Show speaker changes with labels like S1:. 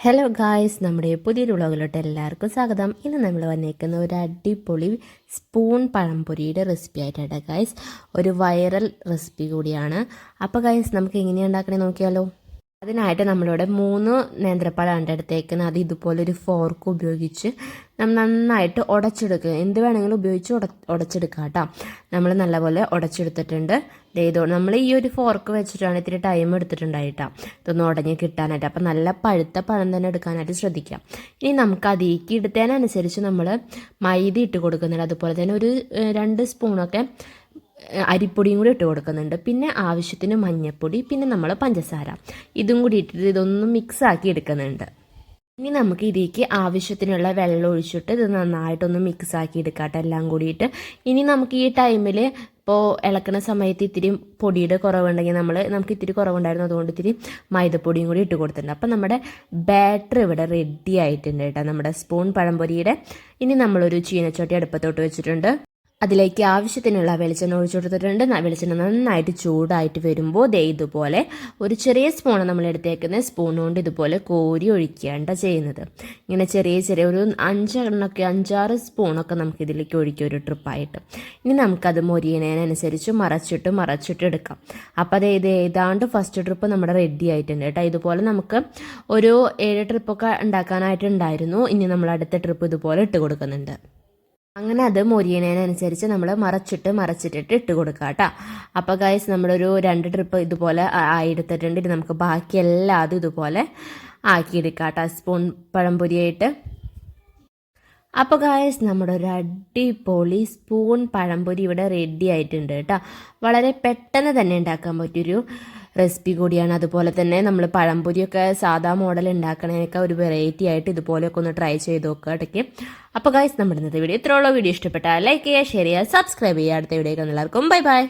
S1: Hello guys നമ്മുടെ പുതിയ വ്ളോഗിലോട്ട് എല്ലാവർക്കും സ്വാഗതം. ഇന്ന് നമ്മൾ വന്നേക്കുന്ന ഒരു അടിപൊളി സ്പൂൺ പഴംപൊരിയുടെ റെസിപ്പി ആയിട്ടാണ് ഗായ്സ് ഒരു വൈറൽ റെസിപ്പി കൂടിയാണ്. അപ്പോൾ ഗായ്സ് നമുക്ക് എങ്ങനെയാണ് ഉണ്ടാക്കണേ നോക്കിയാലോ? അതിനായിട്ട് നമ്മളിവിടെ മൂന്ന് നേന്ത്രപ്പഴമാണ് എടുത്തേക്കുന്നത് അത് ഇതുപോലെ ഒരു ഫോർക്ക് ഉപയോഗിച്ച് നമ്മൾ നന്നായിട്ട് ഉടച്ചെടുക്കുക. എന്ത് വേണമെങ്കിലും ഉപയോഗിച്ച് ഉട ഉടച്ചെടുക്കുക കേട്ടോ. നമ്മൾ നല്ലപോലെ ഉടച്ചെടുത്തിട്ടുണ്ട്. ഇതോ നമ്മൾ ഈ ഒരു ഫോർക്ക് വെച്ചിട്ടാണ് ഇത്തിരി ടൈം എടുത്തിട്ടുണ്ടായിട്ടാ. ഇതൊന്ന് ഉടഞ്ഞ് കിട്ടാനായിട്ട്. അപ്പം നല്ല പഴുത്ത പഴം തന്നെ എടുക്കാനായിട്ട് ശ്രദ്ധിക്കാം. ഇനി നമുക്ക് അതിലേക്ക് ഇടുത്തതിനനുസരിച്ച് നമ്മൾ മൈദ ഇട്ട് കൊടുക്കുന്നുണ്ട്. അതുപോലെ തന്നെ ഒരു രണ്ട് സ്പൂണൊക്കെ അരിപ്പൊടിയും കൂടി ഇട്ട് കൊടുക്കുന്നുണ്ട്. പിന്നെ ആവശ്യത്തിന് മഞ്ഞൾപ്പൊടി പിന്നെ നമ്മൾ പഞ്ചസാര. ഇതും കൂടി ഇട്ടിട്ട് ഇതൊന്നും മിക്സ് ആക്കി എടുക്കുന്നുണ്ട്. ഇനി നമുക്ക് ഇതിലേക്ക് ആവശ്യത്തിനുള്ള വെള്ളം ഒഴിച്ചിട്ട് ഇത് നന്നായിട്ടൊന്ന് മിക്സ് ആക്കി എടുക്കാട്ടെ എല്ലാം കൂടിയിട്ട്. ഇനി നമുക്ക് ഈ ടൈമിൽ ഇപ്പോൾ ഇളക്കുന്ന സമയത്ത് ഇത്തിരി പൊടിയുടെ കുറവുണ്ടെങ്കിൽ നമ്മൾ നമുക്ക് ഇത്തിരി കുറവുണ്ടായിരുന്നു അതുകൊണ്ട് ഇത്തിരി മൈദപ്പൊടിയും കൂടി ഇട്ട് കൊടുത്തിട്ടുണ്ട്. അപ്പം നമ്മുടെ ബാറ്റർ ഇവിടെ റെഡി ആയിട്ടുണ്ട് കേട്ടോ നമ്മുടെ സ്പൂൺ പഴംപൊരിയുടെ. ഇനി നമ്മളൊരു ചീനച്ചട്ടി അടുപ്പത്തോട്ട് വെച്ചിട്ടുണ്ട്. അതിലേക്ക് ആവശ്യത്തിനുള്ള വെളിച്ചെണ്ണ ഒഴിച്ചു കൊടുത്തിട്ടുണ്ട് വെളിച്ചെണ്ണ നന്നായിട്ട് ചൂടായിട്ട് വരുമ്പോൾ ദേ ഇതുപോലെ ഒരു ചെറിയ സ്പൂണ് നമ്മൾ എടുത്തേക്കുന്ന സ്പൂൺ കൊണ്ട് ഇതുപോലെ കോരി ഒഴിക്കേണ്ട ചെയ്യുന്നത്. ഇങ്ങനെ ചെറിയ ചെറിയ ഒരു അഞ്ചെണ്ണൊക്കെ അഞ്ചാറ് സ്പൂണൊക്കെ നമുക്ക് ഇതിലേക്ക് ഒഴിക്കുക ഒരു ട്രിപ്പായിട്ട്. ഇനി നമുക്കത് മൊരിയണതിനനുസരിച്ച് മറച്ചിട്ട് മറച്ചിട്ട് എടുക്കാം. അപ്പോൾ അത് ഏതാണ്ട് ഫസ്റ്റ് ട്രിപ്പ് നമ്മുടെ റെഡി ആയിട്ടുണ്ട് കേട്ടോ. ഇതുപോലെ നമുക്ക് ഒരു ഏഴ് ട്രിപ്പൊക്കെ ഉണ്ടാക്കാനായിട്ടുണ്ടായിരുന്നു. ഇനി നമ്മൾ അടുത്ത ട്രിപ്പ് ഇതുപോലെ ഇട്ട് കൊടുക്കുന്നുണ്ട്. അങ്ങനെ അത് മൊരിയണേനനുസരിച്ച് നമ്മൾ മറച്ചിട്ട് മറച്ചിട്ടിട്ട് ഇട്ട് കൊടുക്കുക കേട്ടോ അപ്പോൾ ഗൈസ് നമ്മളൊരു രണ്ട് ട്രിപ്പ് ഇതുപോലെ എടുത്തിട്ടുണ്ട്. ഇനി നമുക്ക് ബാക്കി എല്ലാതും ഇതുപോലെ ആക്കിയെടുക്കാം കേട്ടോ സ്പൂൺ പഴംപൊരിയായിട്ട്. അപ്പോൾ ഗായസ് നമ്മുടെ ഒരു അടിപൊളി സ്പൂൺ പഴംപൊരി ഇവിടെ റെഡി ആയിട്ടുണ്ട് കേട്ടോ വളരെ പെട്ടെന്ന് തന്നെ ഉണ്ടാക്കാൻ പറ്റിയൊരു റെസിപ്പി കൂടിയാണ്. അതുപോലെ തന്നെ നമ്മൾ പഴംപൊരിയൊക്കെ സാധാ മോഡൽ ഉണ്ടാക്കണേനൊക്കെ ഒരു വെറൈറ്റി ആയിട്ട് ഇതുപോലെയൊക്കെ ഒന്ന് ട്രൈ ചെയ്ത് നോക്കുക ഇടയ്ക്ക് അപ്പോൾ ഗൈസ് നമ്മുടെ ഇന്നത്തെ വീഡിയോ ഇത്രയുള്ള വീഡിയോ ഇഷ്ടപ്പെട്ടാൽ ലൈക്ക് ചെയ്യുക ഷെയർ ചെയ്യുക സബ്സ്ക്രൈബ് ചെയ്യുക. അടുത്ത വീഡിയോ എല്ലാവർക്കും ബൈ ബൈ